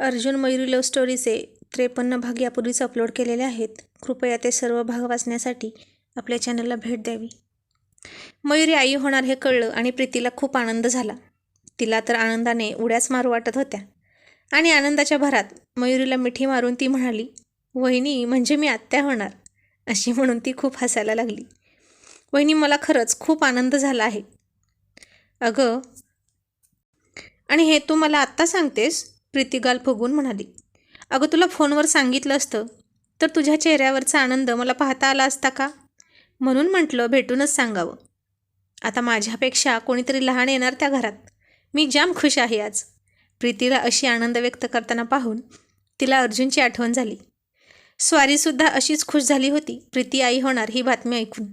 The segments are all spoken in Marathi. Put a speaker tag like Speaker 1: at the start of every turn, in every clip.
Speaker 1: अर्जुन मयुरी लव्ह स्टोरीचे त्रेपन्न भाग यापूर्वीच अपलोड केलेले आहेत. कृपया ते सर्व भाग वाचण्यासाठी आपल्या चॅनलला भेट द्यावी. मयुरी आई होणार हे कळलं आणि प्रीतीला खूप आनंद झाला. तिला तर आनंदाने उड्याच मारू वाटत होत्या. आणि आनंदाच्या भरात मयुरीला मिठी मारून ती म्हणाली वहिनी म्हणजे मी आत्या होणार? अशी म्हणून ती खूप हसायला लागली. वहिनी मला खरंच खूप आनंद झाला आहे. अगं आणि हे तू मला आत्ता सांगतेस? प्रीतिगाल फुगून म्हणाली अगं तुला फोनवर सांगितलं असतं तर तुझ्या चेहऱ्यावरचा आनंद मला पाहता आला असता का? म्हणून म्हटलं भेटूनच सांगावं. आता माझ्यापेक्षा कोणीतरी लहान येणार त्या घरात. मी जाम खुश आहे आज. प्रीतीला अशी आनंद व्यक्त करताना पाहून तिला अर्जुनची आठवण झाली. स्वारीसुद्धा अशीच खुश झाली होती प्रीती आई होणार ही बातमी ऐकून.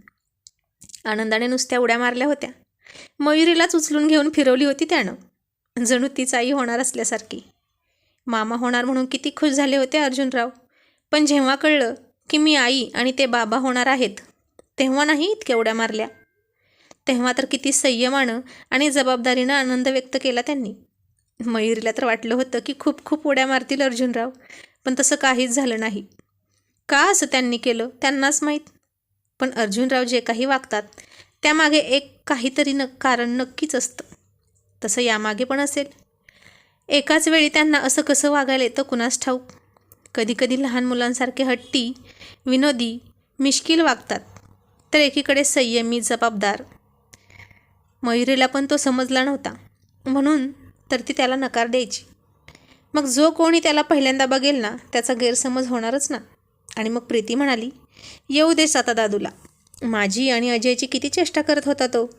Speaker 1: आनंदाने नुसत्या उड्या मारल्या होत्या. मयुरीलाच उचलून घेऊन फिरवली होती त्यानं. जणू तीच आई होणार असल्यासारखी. मामा होणार म्हणून किती खुश झाले होते अर्जुनराव. पण जेव्हा कळलं की मी आई आणि ते बाबा होणार आहेत तेव्हा नाही इतक्या उड्या मारल्या. तेव्हा तर किती संयमानं आणि जबाबदारीनं आनंद व्यक्त केला त्यांनी. मयुरीला तर वाटलं होतं की खूप खूप उड्या मारतील अर्जुनराव पण तसं काहीच झालं नाही. का असं त्यांनी केलं त्यांनाच माहीत. पण अर्जुनराव जे काही वागतात त्यामागे एक काहीतरी न कारण नक्कीच असतं. तसं यामागे पण असेल. एकाच वेळी त्यांना असं कसं वागायला येतं? कुणास ठाऊक? कधीकधी लहान मुलांसारखे हट्टी विनोदी मिश्किल वागतात. तर एकीकडे संयमी जबाबदार. मयुरीला पण तो समजला नव्हता. म्हणून तर ती त्याला नकार द्यायची. मग जो कोणी त्याला पहिल्यांदा बघेल ना त्याचा गैरसमज होणारच ना. आणि मग प्रीती म्हणाली येऊ देस आता दादूला. माझी आणि अजयची किती चेष्टा करत होता तो.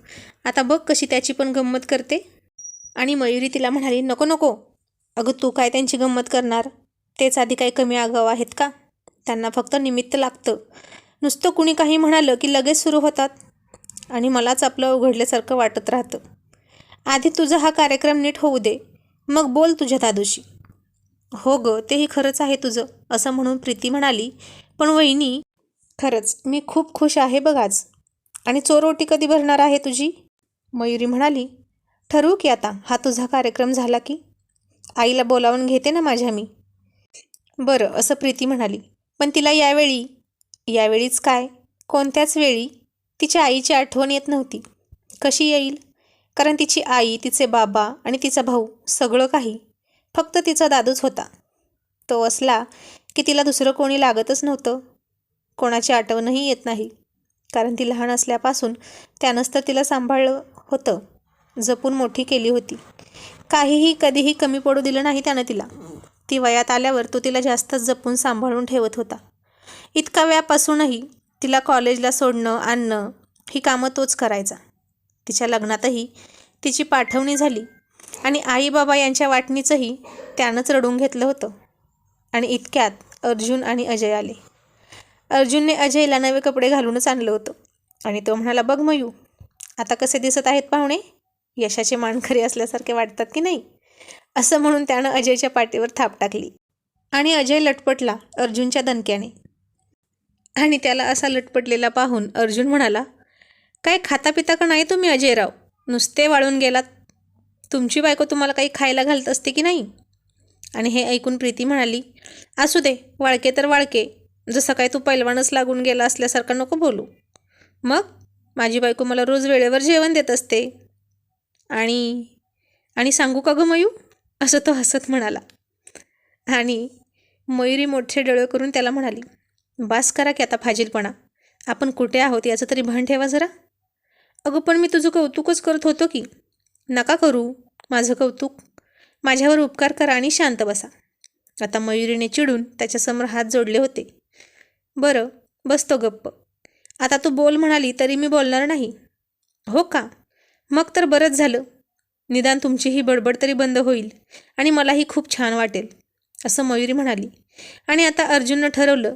Speaker 1: आता बघ कशी त्याची पण गंमत करते. आणि मयुरी तिला म्हणाली नको नको. अगं तू काय त्यांची गंमत करणार? तेच आधी काही कमी आगाव आहेत का? त्यांना फक्त निमित्त लागतं. नुसतं कुणी काही म्हणालं की लगेच सुरू होतात आणि मलाच आपलं उघडल्यासारखं वाटत राहतं. आधी तुझा हा कार्यक्रम नीट होऊ दे. मग बोल तुझ्या दादूशी. हो गं तेही खरंच आहे तुझं असं म्हणून प्रीती म्हणाली. पण वहिनी खरंच मी खूप खुश आहे बघ आज. आणि चोरोटी कधी भरणार आहे तुझी? मयुरी म्हणाली. ठरवू की आता. हा तुझा कार्यक्रम झाला की? आईला बोलावून घेते ना माझ्या मी. बरं असं प्रीती म्हणाली. पण तिला यावेळी यावेळीच काय? कोणत्याच वेळी? तिच्या आईची आठवण येत नव्हती. कशी येईल? कारण तिची आई तिचे बाबा आणि तिचा भाऊ सगळं काही. फक्त तिचा दादूच होता. तो असला की तिला दुसरं कोणी लागतच नव्हतं. कोणाची आठवणही येत नाही. कारण ती लहान असल्यापासून त्यानंच तर तिला सांभाळलं होतं. जपून मोठी केली होती. काहीही कधीही कमी पडू दिलं नाही त्यानं तिला. ती वयात आल्यावर तो तिला जास्तच जपून सांभाळून ठेवत होता. इतका वेळापासूनही तिला कॉलेजला सोडणं आणणं ही कामं तोच करायचा. तिच्या लग्नातही तिची पाठवणी झाली आणि आई बाबा यांच्या वाटणीचंही त्यानंच रडून घेतलं होतं. आणि इतक्यात अर्जुन आणि अजय आले. अर्जुनने अजयला नवे कपडे घालूनच आणलं होतं. आणि तो म्हणाला बघ मयू आता कसे दिसत आहेत पाहुणे? यशाचे मानकरी असल्यासारखे वाटतात की नाही? असं म्हणून त्यानं अजयच्या पाठीवर थाप टाकली. आणि अजय लटपटला अर्जुनच्या दणक्याने. आणि त्याला असा लटपटलेला पाहून अर्जुन म्हणाला काय खाता पिता का नाही तुम्ही अजयराव? नुसते वाळून गेलात. तुमची बायको तुम्हाला काही खायला घालत असते की नाही? आणि हे ऐकून प्रीती म्हणाली असू दे वाळके तर वाळके. जसं काय तू पैलवानच लागून गेला असल्यासारखं नको बोलू. मग? माझी बायको मला रोज वेळेवर जेवण देत असते. आणि आणि सांगू का गं मयू? असं तो हसत म्हणाला. आणि मयुरी मोठे डोळे करून त्याला म्हणाली बास करा की आता फाजीलपणा. आपण कुठे आहोत याचं तरी भान ठेवा जरा. अगं पण मी तुझं कौतुकच करत होतो की. नका करू. माझं कौतुक. माझ्यावर उपकार करा आणि शांत बसा. आता मयुरीने चिडून त्याच्यासमोर हात जोडले होते. बरं बसतो गप्प. आता तू बोल म्हणाली तरी मी बोलणार नाही. हो का? मग तर बरंच झालं. निदान तुमची ही बडबड तरी बंद होईल आणि मलाही खूप छान वाटेल असं मयुरी म्हणाली. आणि आता अर्जुननं ठरवलं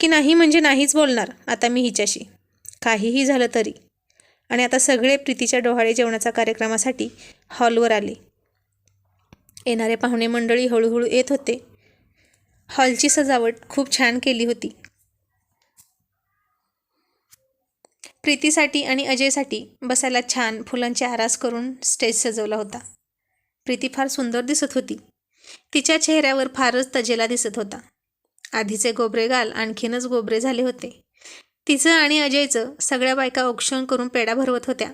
Speaker 1: की नाही म्हणजे नाहीच बोलणार आता मी हिच्याशी. काहीही झालं तरी. आणि आता सगळे प्रीतीच्या डोहाळे जेवणाच्या कार्यक्रमासाठी हॉलवर आले. येणारे पाहुणे मंडळी हळूहळू येत होते. हॉलची सजावट खूप छान केली होती. प्रीतीसाठी आणि अजयसाठी बसायला छान फुलांची आरास करून स्टेज सजवला होता. प्रीती फार सुंदर दिसत होती. तिच्या चेहऱ्यावर फारच तजेला दिसत होता. आधीचे गोबरे गाल आणखीनच गोबरे झाले होते. तिचं आणि अजयचं सगळ्या बायका औक्षण करून पेढा भरवत होत्या.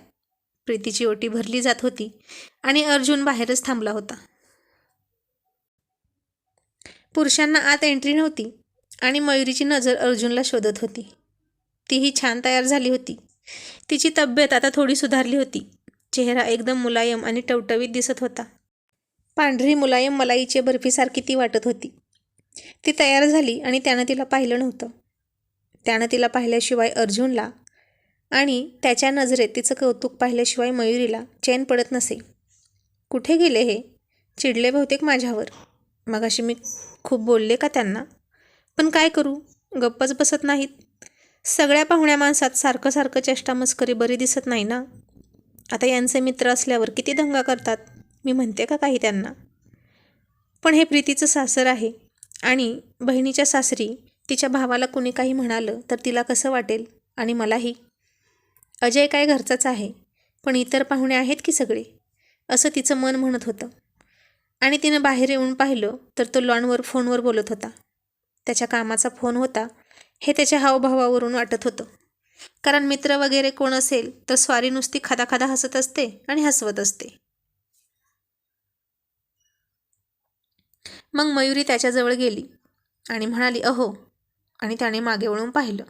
Speaker 1: प्रीतीची ओटी भरली जात होती आणि अर्जुन बाहेरच थांबला होता. पुरुषांना आत एंट्री नव्हती आणि मयुरीची नजर अर्जुनला शोधत होती. तीही छान तयार झाली होती. तिची तब्येत आता थोडी सुधारली होती. चेहरा एकदम मुलायम आणि टवटवीत दिसत होता. पांढरी मुलायम मलाईचे बर्फीसारखी ती वाटत होती. ती तयार झाली आणि त्यानं तिला पाहिलं नव्हतं. त्यानं तिला पाहिल्याशिवाय अर्जुनला आणि त्याच्या नजरेत तिचं कौतुक पाहिल्याशिवाय मयुरीला चैन पडत नसे. कुठे गेले हे? चिडले बहुतेक माझ्यावर. मगाशी मी खूप बोलले का त्यांना? पण काय करू? गप्पच बसत नाहीत. सगळ्या पाहुण्या माणसात सारखं सारखं चेष्टा मस्करी बरी दिसत नाही ना? आता यांचे मित्र असल्यावर किती दंगा करतात? मी म्हणते का काही त्यांना? पण हे प्रीतीचं सासर आहे आणि बहिणीच्या सासरी तिच्या भावाला कुणी काही म्हणालं तर तिला कसं वाटेल आणि मलाही? अजय काय घरचाच आहे पण इतर पाहुणे आहेत की सगळे? असं तिचं मन म्हणत होतं. आणि तिनं बाहेर येऊन पाहिलं तर तो लॉनवर फोनवर बोलत होता. त्याच्या कामाचा फोन होता हे त्याच्या हावभावावरून वाटत होतं. कारण मित्र वगैरे कोण असेल तर स्वारी नुसती खादाखादा हसत असते आणि हसवत असते. मग मयुरी त्याच्याजवळ गेली आणि म्हणाली अहो आणि त्याने मागे वळून पाहिलं.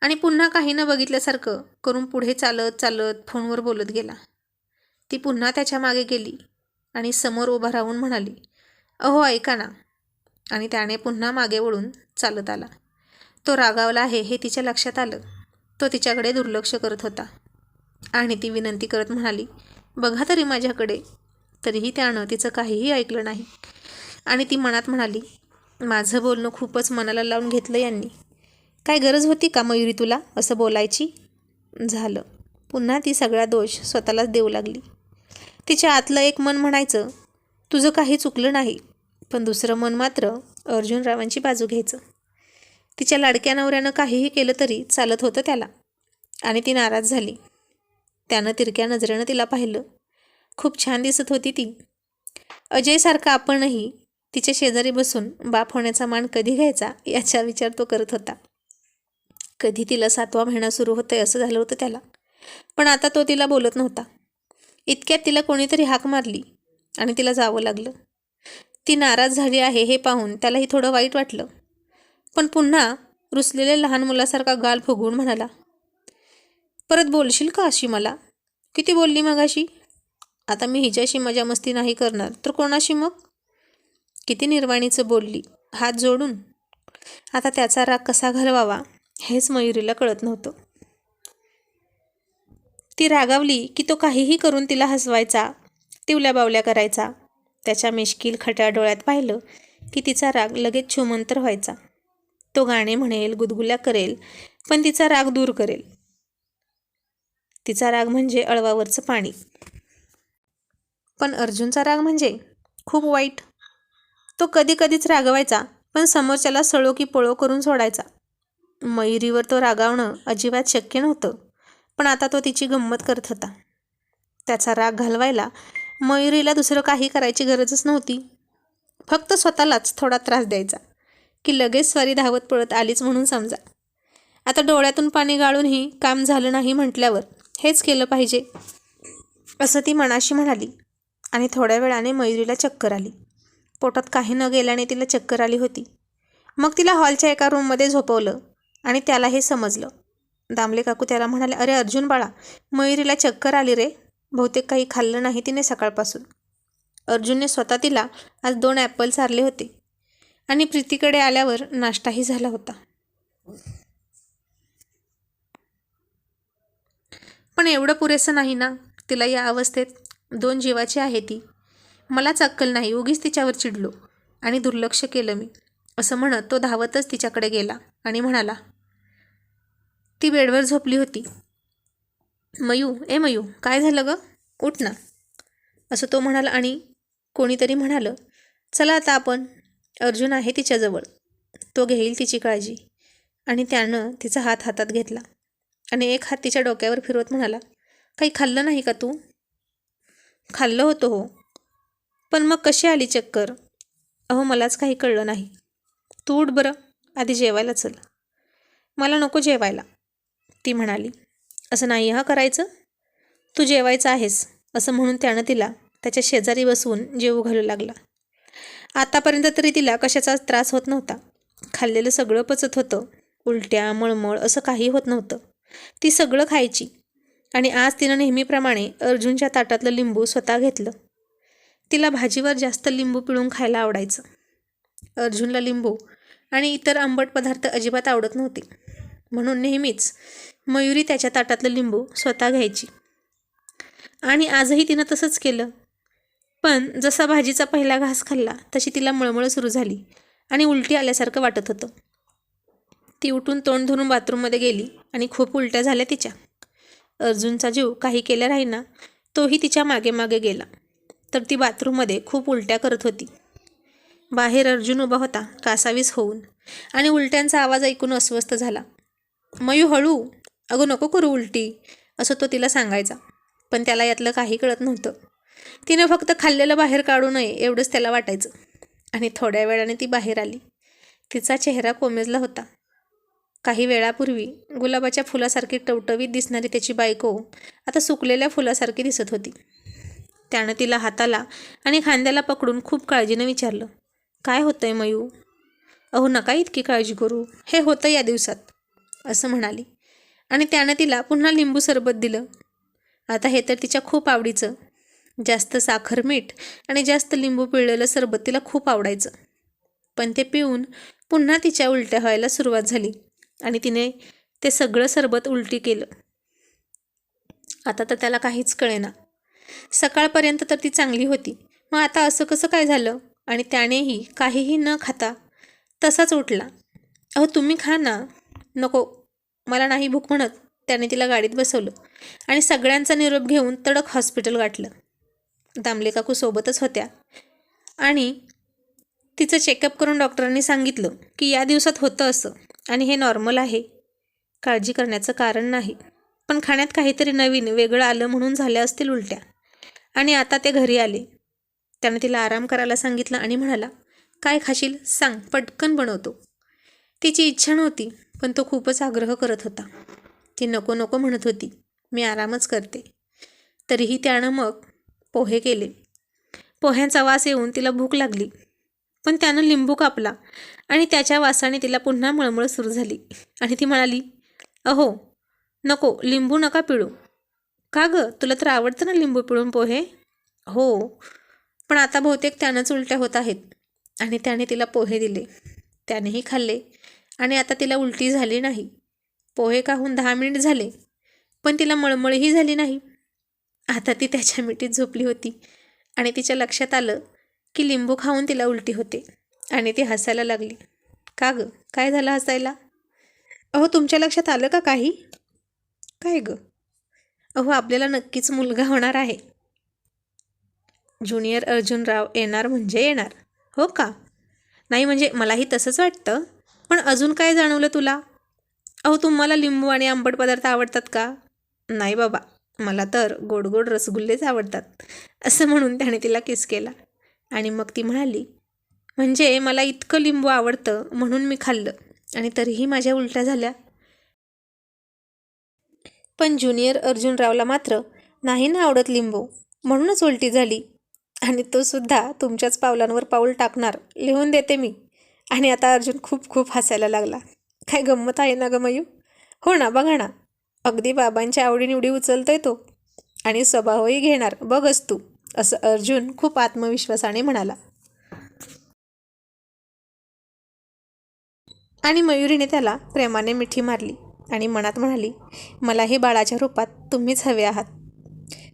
Speaker 1: आणि पुन्हा काही न बघितल्यासारखं करून पुढे चालत चालत फोनवर बोलत गेला. ती पुन्हा त्याच्यामागे गेली आणि समोर उभा राहून म्हणाली अहो ऐका ना आणि त्याने पुन्हा मागे वळून चालत आला. तो रागावला आहे हे तिच्या लक्षात आलं. तो तिच्याकडे दुर्लक्ष करत होता. आणि ती विनंती करत म्हणाली बघा तरी माझ्याकडे. तरीही त्यानं तिचं काहीही ऐकलं नाही. आणि ती मनात म्हणाली माझं बोलणं खूपच मनाला लावून घेतलं यांनी. काय गरज होती का मयुरी तुला असं बोलायची? झालं. पुन्हा ती सगळा दोष स्वतःलाच देऊ लागली. तिच्या आतलं एक मन म्हणायचं तुझं काही चुकलं नाही पण दुसरं मन मात्र अर्जुनरावांची बाजू घ्यायचं. तिच्या लाडक्या नवऱ्यानं काहीही केलं तरी चालत होतं त्याला. आणि ती नाराज झाली. त्यानं तिरक्या नजरेनं तिला पाहिलं. खूप छान दिसत होती ती. अजयसारखा आपणही तिच्या शेजारी बसून बाप होण्याचा मान कधी घ्यायचा याचा विचार तो करत होता. कधी तिला सातवा महिना सुरू होतंय असं झालं होतं त्याला. पण आता तो तिला बोलत नव्हता. इतक्यात तिला कोणीतरी हाक मारली आणि तिला जावं लागलं. ती नाराज झाली आहे हे पाहून त्यालाही थोडं वाईट वाटलं. पण पुन्हा रुसलेल्या लहान मुलासारखा गाल फुगवून म्हणाला परत बोलशील का अशी मला? किती बोलली मगाशी? आता मी हिच्याशी मजा मस्ती नाही करणार तर कोणाशी मग? किती निर्वाणीचं बोलली हात जोडून. आता त्याचा राग कसा घालवावा हेच मयुरीला कळत नव्हतं. ती रागावली की तो काहीही करून तिला हसवायचा तिवल्या बावल्या करायचा. त्याच्या मिश्किल खट्या डोळ्यात पाहिलं की तिचा राग लगेच छुमंतर व्हायचा. तो गाणे म्हणेल गुदगुल्या करेल पण तिचा राग दूर करेल. तिचा राग म्हणजे अळवावरचं पाणी. पण अर्जुनचा राग म्हणजे खूप वाईट. तो कधी कधीच रागवायचा पण समोरच्याला सळो की पळो करून सोडायचा. मयुरीवर तो रागावणं अजिबात शक्य नव्हतं पण आता तो तिची गंमत करत होता. त्याचा राग घालवायला मयुरीला दुसरं काही करायची गरजच नव्हती. फक्त स्वतःलाच थोडा त्रास द्यायचा. की लगेच स्वारी धावत पळत आलीच म्हणून समजा. आता डोळ्यातून पाणी गाळूनही काम झालं नाही म्हटल्यावर हेच केलं पाहिजे असं ती मनाशी म्हणाली. आणि थोड्या वेळाने मयुरीला चक्कर आली. पोटात काही न गेल्याने तिला चक्कर आली होती. मग तिला हॉलच्या एका रूममध्ये झोपवलं आणि त्याला हे समजलं. दामले काकू त्याला म्हणाले अरे अर्जुन बाळा मयुरीला चक्कर आली रे. बहुतेक काही खाल्लं नाही तिने सकाळपासून अर्जुनने स्वतः तिला आज दोन ॲपल चारले होते. आणि प्रीतीकडे आल्यावर नाश्ताही झाला होता. पण एवढं पुरेसं नाही ना? तिला या अवस्थेत दोन जीवाची आहे ती. मलाच अक्कल नाही उगीच तिच्यावर चिडलो आणि दुर्लक्ष केलं मी. असं म्हणत तो धावतच तिच्याकडे गेला आणि म्हणाला ती बेडवर झोपली होती. मयू ए मयू काय झालं ग? उठ ना. असं तो म्हणाला आणि कोणीतरी म्हणालं चला आता आपण अर्जुन आहे तिच्याजवळ. तो घेईल तिची काळजी. आणि त्यानं तिचा हात हातात घेतला. आणि एक हात तिच्या डोक्यावर फिरवत म्हणाला काही खाल्लं नाही का तू? खाल्लं होतं हो. पण मग कशी आली चक्कर? अहो मलाच काही कळलं नाही. तू उठ बरं. आधी जेवायला चल. मला नको जेवायला ती म्हणाली. असं नाही हा करायचं? तू जेवायचं आहेस असं म्हणून त्यानं तिला त्याच्या शेजारी बसवून जेवू घालू लागला. आतापर्यंत तरी तिला कशाचाच त्रास होत नव्हता. खाल्लेलं सगळं पचत होतं. उलट्या मळमळ असं काही होत नव्हतं. ती सगळं खायची. आणि आज तिनं नेहमीप्रमाणे अर्जुनच्या ताटातलं लिंबू स्वतः घेतलं. तिला भाजीवर जास्त लिंबू पिळून खायला आवडायचं. अर्जुनला लिंबू आणि इतर आंबट पदार्थ अजिबात आवडत नव्हते. म्हणून नेहमीच मयुरी त्याच्या ताटातलं लिंबू स्वतः घ्यायची. आणि आजही तिनं तसंच केलं. पण जसा भाजीचा पहिला घास खाल्ला तशी तिला मळमळ सुरू झाली आणि उलटी आल्यासारखं वाटत होतं. ती उठून तोंड धरून बाथरूममध्ये गेली आणि खूप उलट्या झाल्या तिच्या. अर्जुनचा जीव काही केल्या राहीना तोही तिच्यामागे मागे गेला. तर ती बाथरूममध्ये खूप उलट्या करत होती. बाहेर अर्जुन उभा होता कासावीस होऊन आणि उलट्यांचा आवाज ऐकून अस्वस्थ झाला. मयू हळू अगं नको करू उलटी असं तो तिला सांगायचा. पण त्याला यातलं काही कळत नव्हतं. तिनं फक्त खाल्लेलं बाहेर काढू नये एवढंच त्याला वाटायचं. आणि थोड्या वेळाने ती बाहेर आली. तिचा चेहरा कोमेजला होता. काही वेळापूर्वी गुलाबाच्या फुलासारखी टवटवीत दिसणारी त्याची बायको आता सुकलेल्या फुलासारखी दिसत होती. त्यानं तिला हाताला आणि खांद्याला पकडून खूप काळजीनं विचारलं काय होतंय मयू अहो नका इतकी काळजी करू. हे होतं या दिवसात असं म्हणाली. आणि त्यानं तिला पुन्हा लिंबू सरबत दिलं. आता हे तर तिच्या खूप आवडीचं. जास्त साखर मीठ आणि जास्त लिंबू पिळलेलं सरबत तिला खूप आवडायचं. पण ते पिऊन पुन्हा तिच्या उलट्या व्हायला सुरुवात झाली आणि तिने ते सगळं सरबत उलटी केलं. आता तर त्याला काहीच कळेना. सकाळपर्यंत तर ती चांगली होती. मग आता असं कसं काय झालं? आणि त्यानेही काहीही न खाता तसाच उठला. अहो तुम्ही खा ना. नको. मला नाही भूक म्हणत. त्याने तिला गाडीत बसवलं आणि सगळ्यांचा निरोप घेऊन तडक हॉस्पिटल गाठलं. दामले काकू सोबतच होत्या. आणि तिचं चेकअप करून डॉक्टरांनी सांगितलं की या दिवसात होतं असं आणि हे नॉर्मल आहे. काळजी करण्याचं कारण नाही. पण खाण्यात काहीतरी नवीन वेगळं आलं म्हणून झाल्या असतील उलट्या. आणि आता ते घरी आले. त्यानं तिला आराम करायला सांगितलं आणि म्हणाला काय खाशील? सांग पटकन बनवतो. तिची इच्छा नव्हती पण तो खूपच आग्रह करत होता. ती नको नको म्हणत होती. मी आरामच करते. तरीही त्यानं मग पोहे केले. पोह्यांचा वास येऊन तिला भूक लागली. पण त्यानं लिंबू कापला आणि त्याच्या वासाने तिला पुन्हा मळमळ सुरू झाली. आणि ती म्हणाली अहो नको लिंबू नका पिळू. का गं तुला तर आवडतं ना लिंबू पिळून पोहे? हो पण आता बहुतेक त्यानंच उलट्या होत आहेत. आणि त्याने तिला पोहे दिले. त्यानेही खाल्ले. आणि आता तिला उलटी झाली नाही. पोहे काहून दहा मिनिट झाले पण तिला मळमळही झाली नाही. आता ती त्याच्या मिठीत झोपली होती आणि तिच्या लक्षात आलं की लिंबू खाऊन तिला उलटी होते आणि ती हसायला लागली. का गं? काय झालं हसायला? अहो तुमच्या लक्षात आलं का काही? काय गं? अहो आपल्याला नक्कीच मुलगा होणार आहे. ज्युनियर अर्जुनराव येणार म्हणजे येणार हो का? नाही म्हणजे मलाही तसंच वाटतं पण अजून काय जाणवलं तुला? अहो तुम्हाला लिंबू आणि आंबट पदार्थ आवडतात का? नाही बाबा मला तर गोड गोड रसगुल्लेच आवडतात असं म्हणून त्याने तिला किस केला. आणि मग ती म्हणाली म्हणजे मला इतकं लिंबू आवडतं म्हणून मी खाल्लं आणि तरीही माझ्या उलट्या झाल्या. पण ज्युनियर अर्जुनरावला मात्र नाही ना आवडत लिंबू म्हणूनच उलटी झाली. आणि तो सुद्धा तुमच्याच पावलांवर पाऊल टाकणार लिहून देते मी. आणि आता अर्जुन खूप खूप हसायला लागला. काय गंमत आहे ना गं मयू? हो ना बघा ना अगदी बाबांच्या आवडीनिवडी उचलतोय तो आणि स्वभावही घेणार. बघच तू असं अर्जुन खूप आत्मविश्वासाने म्हणाला. आणि मयुरीने त्याला प्रेमाने मिठी मारली आणि मनात म्हणाली मलाही बाळाच्या रूपात तुम्हीच हवे आहात.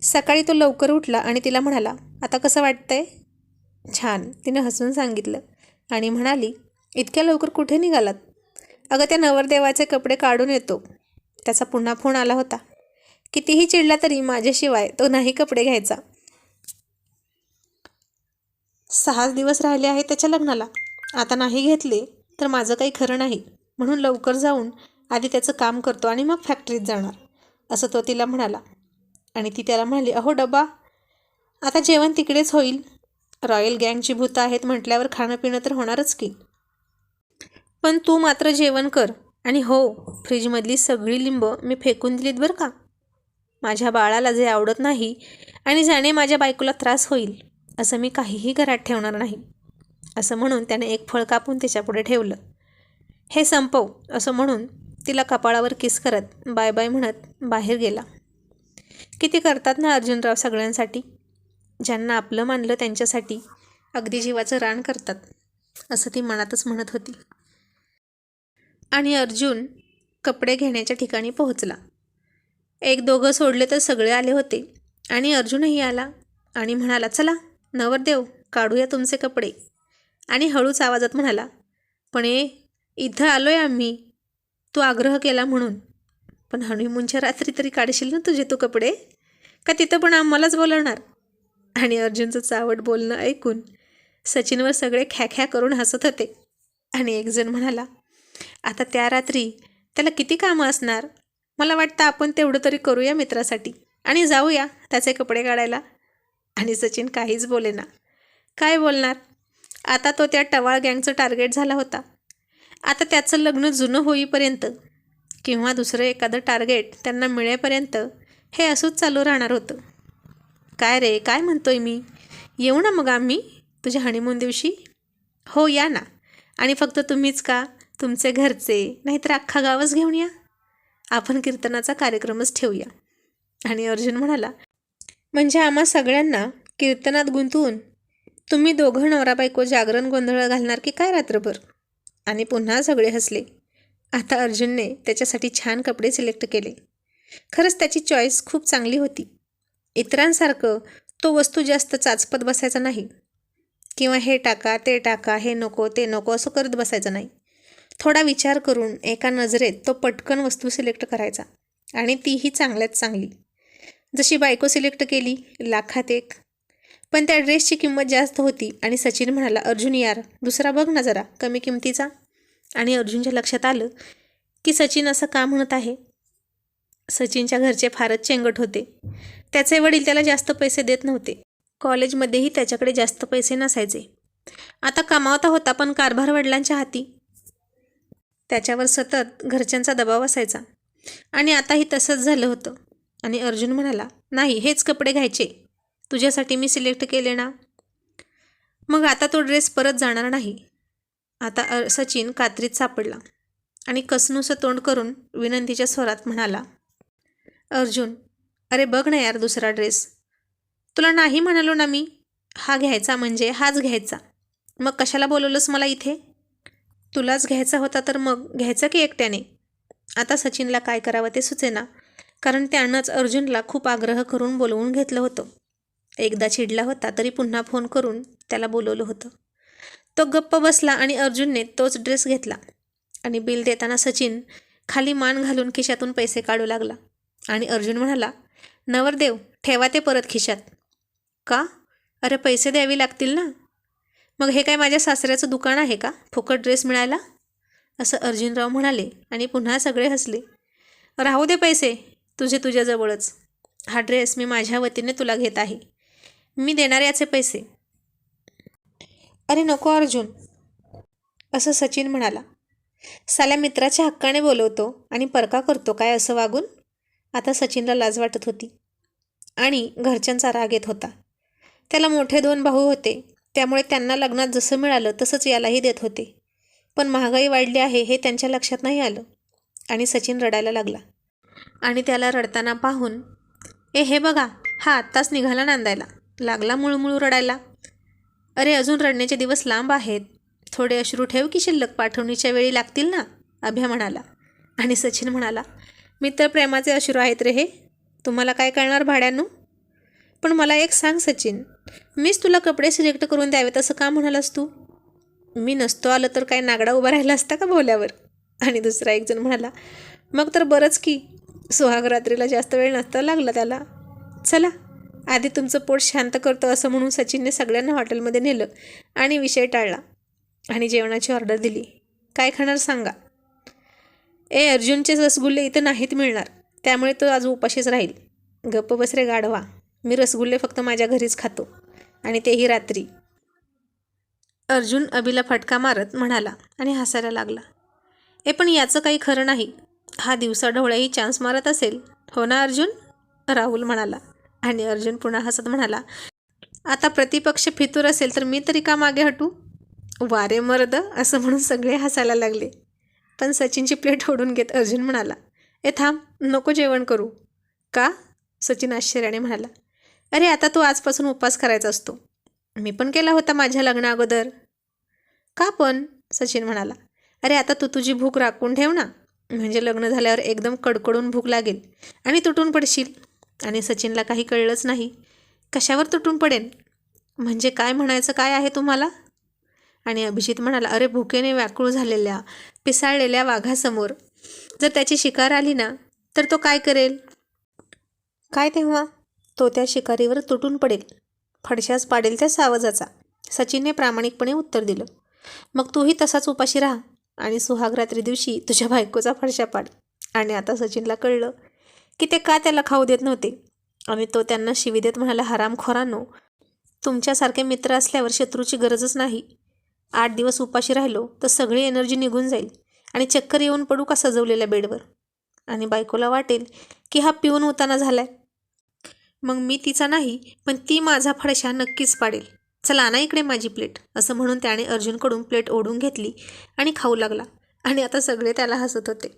Speaker 1: सकाळी तो लवकर उठला आणि तिला म्हणाला आता कसं वाटतंय? छान तिनं हसून सांगितलं आणि म्हणाली इतक्या लवकर कुठे निघालात? अगं त्या नवरदेवाचे कपडे काढून येतो. त्याचा पुन्हा फोन आला होता. कितीही चिडला तरी माझ्याशिवाय तो नाही कपडे घ्यायचा. सहाच दिवस राहिले आहेत त्याच्या लग्नाला. आता नाही घेतले तर माझं काही खरं नाही. म्हणून लवकर जाऊन आधी त्याचं काम करतो आणि मग फॅक्टरीत जाणार असं तो तिला म्हणाला. आणि ती त्याला म्हणाली अहो डबा आता जेवण तिकडेच होईल. रॉयल गँगची भूतं आहेत म्हटल्यावर खाणं पिणं तर होणारच की. पण तू मात्र जेवण कर. आणि हो फ्रीजमधली सगळी लिंब मी फेकून दिलीत बरं का? माझ्या बाळाला जे आवडत नाही आणि ज्याने माझ्या बायकोला त्रास होईल असं मी काहीही घरात ठेवणार नाही. असं म्हणून त्याने एक फळ कापून त्याच्यापुढे ठेवलं. हे संपव असं म्हणून तिला कपाळावर किस करत बाय बाय म्हणत बाहेर गेला. किती करतात ना अर्जुनराव सगळ्यांसाठी? ज्यांना आपलं मानलं त्यांच्यासाठी अगदी जीवाचं रान करतात असं ती मनातच म्हणत होती. आणि अर्जुन कपडे घेण्याच्या ठिकाणी पोहोचला. एक दोघं सोडले तर सगळे आले होते आणि अर्जुनही आला आणि म्हणाला चला नवरदेव काढूया तुमचे कपडे. आणि हळूच आवाजात म्हणाला पण ए इथं आलोय आम्ही. तू आग्रह केला म्हणून. पण हनीमूनच्या रात्री तरी काढशील ना तुझे तू कपडे? का तिथं पण आम्हालाच बोलवणार? आणि अर्जुनचं चावट बोलणं ऐकून सचिनवर सगळे ख्या ख्या करून हसत होते. आणि एकजण म्हणाला आता त्या रात्री त्याला किती कामं असणार? मला वाटतं आपण तेवढं तरी करूया मित्रासाठी. आणि जाऊया त्याचे कपडे काढायला. आणि सचिन काहीच बोलेना काय बोलणार? आता तो त्या टवाळ गँगचं टार्गेट झाला होता. आता त्याचं लग्न जुनं होईपर्यंत किंवा दुसरं एखादं टार्गेट त्यांना मिळेपर्यंत हे असंच चालू राहणार होतं. काय रे काय म्हणतोय मी? येऊ ना मग आम्ही तुझ्या हनीमून दिवशी? हो या ना. आणि फक्त तुम्हीच का? तुमचे घरचे नाहीतर अख्खा गावच घेऊन या. आपण कीर्तनाचा कार्यक्रमच ठेवूया. आणि अर्जुन म्हणाला म्हणजे आम्हा सगळ्यांना कीर्तनात गुंतवून तुम्ही दोघं नवरा बायको जागरण गोंधळ घालणार की काय रात्रभर? आणि पुन्हा सगळे हसले. आता अर्जुनने त्याच्यासाठी छान कपडे सिलेक्ट केले. खरंच त्याची चॉईस खूप चांगली होती. इतरांसारखं तो वस्तू जास्त चाचपत बसायचा नाही. किंवा हे टाका ते टाका हे नको ते नको असं करत बसायचं नाही. थोडा विचार करून एका नजरेत तो पटकन वस्तू सिलेक्ट करायचा आणि तीही चांगल्यात चांगली. जशी बायको सिलेक्ट केली लाखात एक. पण त्या ड्रेसची किंमत जास्त होती आणि सचिन म्हणाला अर्जुन यार दुसरा बघ ना जरा कमी किमतीचा. आणि अर्जुनच्या लक्षात आलं की सचिन असं का म्हणत आहे? सचिनच्या घरचे फारच चेंगट होते. त्याचे वडील त्याला जास्त पैसे देत नव्हते. कॉलेजमध्येही त्याच्याकडे जास्त पैसे नसायचे. आता कमावता होता पण कारभार वडिलांच्या हाती. त्याच्यावर सतत घरच्यांचा दबाव असायचा. आणि आताही तसंच झालं होतं. आणि अर्जुन म्हणाला नाही हेच कपडे घ्यायचे. तुझ्यासाठी मी सिलेक्ट केले ना. मग आता तो ड्रेस परत जाणार नाही. आता अर सचिन कात्रीत सापडला आणि कसनुसं तोंड करून विनंतीच्या स्वरात म्हणाला अर्जुन अरे बघ ना यार दुसरा ड्रेस. तुला नाही म्हणालो ना मी? हा घ्यायचा म्हणजे हाच घ्यायचा. मग कशाला बोलवलंस मला इथे? तुलाच घ्यायचा होता तर मग घ्यायचा की एकट्याने? आता सचिनला काय करावं ते सुचेना. कारण त्यानंच अर्जुनला खूप आग्रह करून बोलवून घेतलं होतं. एकदा चिडला होता तरी पुन्हा फोन करून त्याला बोलवलं होतं. तो गप्प बसला आणि अर्जुनने तोच ड्रेस घेतला. आणि बिल देताना सचिन खाली मान घालून खिशातून पैसे काढू लागला. आणि अर्जुन म्हणाला नवरदेव ठेवा ते परत खिशात. का? अरे पैसे द्यावे लागतील ना. मग हे काय माझ्या सासऱ्याचं दुकान आहे का? फुकट ड्रेस मिळायला? असं अर्जुनराव म्हणाले आणि पुन्हा सगळे हसले. राहू दे पैसे तुझे तुझ्याजवळच. हा ड्रेस मी माझ्या वतीने तुला घेत आहे. मी देणार याचे पैसे. अरे नको अर्जुन. असं सचिन म्हणाला. साल्या मित्राच्या हक्काने बोलवतो आणि परका करतो काय असं वागून? आता सचिनला लाज वाटत होती. आणि घरच्यांचा राग येत होता. त्याला मोठे दोन भाऊ होते. त्यामुळे त्यांना लग्नात जसं मिळालं तसंच यालाही देत होते. पण महागाई वाढली आहे हे त्यांच्या लक्षात नाही आलं. आणि सचिन रडायला लागला. आणि त्याला रडताना पाहून ए हे बघा हा आत्ताच निघाला नांदायला. लागला मुळमुळू रडायला. अरे अजून रडण्याचे दिवस लांब आहेत. थोडे अश्रू ठेव की शिल्लक पाठवणीच्या वेळी लागतील ना? अभ्या म्हणाला. आणि सचिन म्हणाला मित्रप्रेमाचे अश्रू आहेत रे हे. तुम्हाला काय कळणार भाड्यानू? पण मला एक सांग सचिन. मीच तुला कपडे सिलेक्ट करून द्यावेत असं का म्हणालास तू? मी नसतो आलं तर काय नागडा उभा राहिला असता का बोल्यावर? आणि दुसरा एक जण म्हणाला मग तर बरंच की सुहागरात्रीला जास्त वेळ नसता लागला त्याला. चला आधी तुमचं पोट शांत करतं असं म्हणून सचिनने सगळ्यांना हॉटेलमध्ये नेलं आणि विषय टाळला आणि जेवणाची ऑर्डर दिली. काय खाणार सांगा? ए अर्जुनचे रसगुल्ले इथं नाहीत मिळणार. त्यामुळे तो आज उपाशीच राहील. गप्प बसरे गाढवा. मी रसगुल्ले फक्त माझ्या घरीच खातो. आणि तेही रात्री. अर्जुन अभिला फटका मारत म्हणाला आणि हसायला लागला. ए पण याचं काही खरं नाही. हा दिवसा ढवळ्याही चान्स मारत असेल. हो ना अर्जुन? राहुल म्हणाला. आणि अर्जुन पुन्हा हसत म्हणाला आता प्रतिपक्ष फितूर असेल तर मी तरी का मागे हटू? वारे मर्द असं म्हणून सगळे हसायला लागले. पण सचिनची प्लेट ओढून घेत अर्जुन म्हणाला ए थांब नको जेवण करू. का? सचिन आश्चर्याने म्हणाला. अरे आता तू आजपासून उपवास करायचा असतो. मी पण केला होता माझ्या लग्ना अगोदर. का पण? सचिन म्हणाला. अरे आता तू तुझी भूक राखून ठेव ना. म्हणजे लग्न झाल्यावर एकदम कडकडून भूक लागेल. आणि तुटून पडशील. आणि सचिनला काही कळलंच नाही. कशावर तुटून पडेन? म्हणजे काय म्हणायचं काय आहे तुम्हाला? आणि अभिजित म्हणाला अरे भुकेने व्याकुळ झालेल्या पिसाळलेल्या वाघासमोर जर त्याची शिकार आली ना तर तो काय करेल? काय तेव्हा? तो त्या शिकारीवर तुटून पडेल. फडशास पाडेल त्या सावजाचा. सचिनने प्रामाणिकपणे उत्तर दिलं. मग तूही तसाच उपाशी राहा आणि सुहाग रात्री दिवशी तुझ्या बायकोचा फडशा पाड. आणि आता सचिनला कळलं की ते का त्याला खाऊ देत नव्हते. आणि तो त्यांना शिवी देत म्हणाला हरामखोरांनो तुमच्यासारखे मित्र असल्यावर शत्रूची गरजच नाही. आठ दिवस उपाशी राहिलो तर सगळी एनर्जी निघून जाईल आणि चक्कर येऊन पडू का सजवलेल्या बेडवर? आणि बायकोला वाटेल की हा पिऊन होताना झालाय. मग मी तिचा नाही पण ती माझा फडशा नक्कीच पाडेल. चला ना इकडे माझी प्लेट असं म्हणून त्याने अर्जुनकडून प्लेट ओढून घेतली आणि खाऊ लागला. आणि आता सगळे त्याला हसत होते.